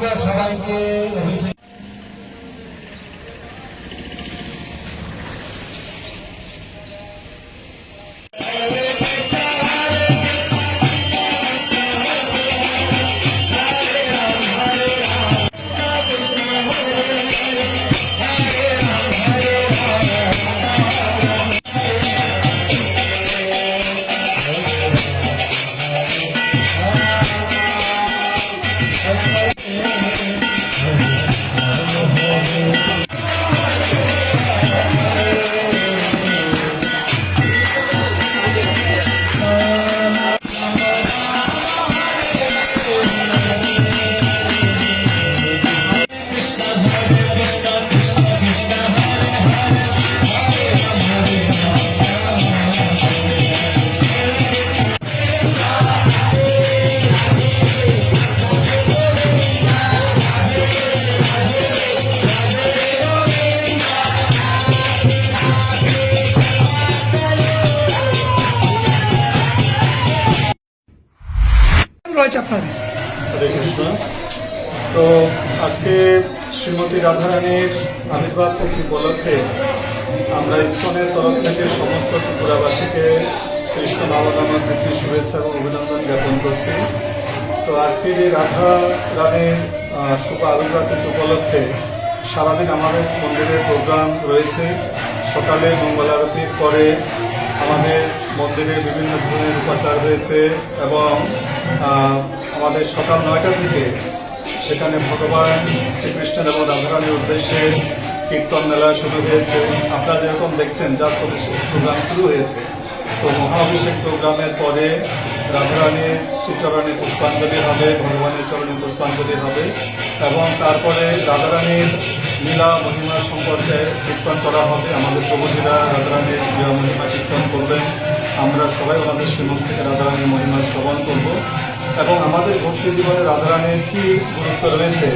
সবাইকে অভিষেক আজকে শ্রীমতী রাধারানীর আবির্ভাব তিথি উপলক্ষে আমরা ইস্কনের তরফ থেকে সমস্ত ত্রিপুরাবাসীকে কৃষ্ণ ভাবনামা তিথি শুভেচ্ছা এবং অভিনন্দন জ্ঞাপন করছি। তো আজকের এই রাধা রানীর শুভ আবির্ভাব তিথি উপলক্ষে সারাদিন আমাদের মন্দিরের প্রোগ্রাম রয়েছে। সকালে মঙ্গল আরতির পরে আমাদের মন্দিরে বিভিন্ন ধরনের উপাচার হয়েছে এবং আমাদের সকাল নয়টা থেকে সেখানে ভগবান শ্রীকৃষ্ণের এবং রাধারানীর উদ্দেশ্যে কীর্তন মেলা শুরু হয়েছে। আপনারা যেরকম দেখছেন যা প্রোগ্রাম শুরু হয়েছে। তো মহা অভিষেক প্রোগ্রামের পরে রাধারানীর শ্রীচরণে পুষ্পাঞ্জলি হবে, ভগবানের চরণে পুষ্পাঞ্জলি হবে এবং তারপরে রাধারানীর লীলা মহিমা সম্পর্কে কীর্তন করা হবে। আমাদের প্রভুজিরা রাধারানীর মহিমা কীর্তন করবেন। আমরা সবাই ওনাদের শ্রীমুখ থেকে রাধারানীর মহিমা শ্রবণ করব। এবং আমাদের ভক্তি জীবনে রাধারানীর কী গুরুত্ব রয়েছে,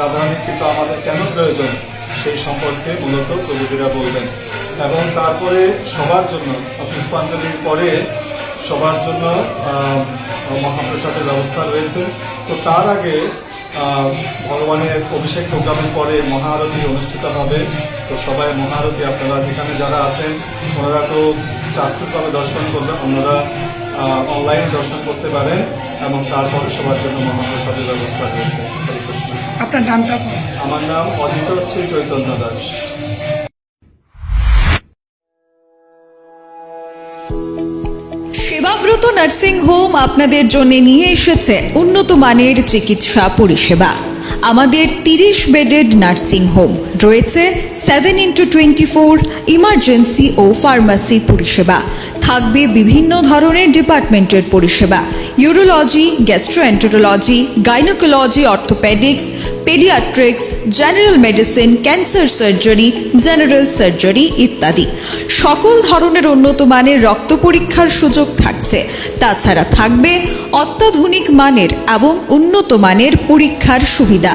রাধারানীর কিন্তু আমাদের কেন প্রয়োজন, সেই সম্পর্কে মূলত প্রভুজিরা বলবেন। এবং তারপরে সবার জন্য, পুষ্পাঞ্জলির পরে সবার জন্য মহাপ্রসাদের ব্যবস্থা রয়েছে। তো তার আগে ভগবানের অভিষেক প্রোগ্রামের পরে মহাআরতি অনুষ্ঠিত হবে। তো সবাই মহাআরতি, আপনারা যেখানে যারা আছেন, ওনারা তো চাক্ষুষভাবে দর্শন করবেন ওনারা অনলাইনে দর্শন করতে পারেন। এবং তারপরে সবার জন্য মহাপ্রসাদের ব্যবস্থা রয়েছে। আপনার নামটা। আমার নাম অজিত শ্রী চৈতন্য দাস। সেবাব্রত নার্সিং হোম আপনাদের জন্য নিয়ে এসেছে উন্নত মানের চিকিৎসা পরিষেবা। আমাদের তিরিশ বেডেড নার্সিং হোম রয়েছে seven into twenty four emergency ও ফার্মাসি পরিষেবা। থাকবে বিভিন্ন ধরনের ডিপার্টমেন্টের পরিষেবা urology gastroenterology gynaecology orthopaedics paediatrics general medicine cancer surgery general surgery ইত্যাদি। সকল ধরনের উন্নত মানের রক্ত পরীক্ষার সুযোগ থাকছে। তাছাড়া থাকবে অত্যাধুনিক মানের এবং উন্নত মানের পরীক্ষার সুবিধা।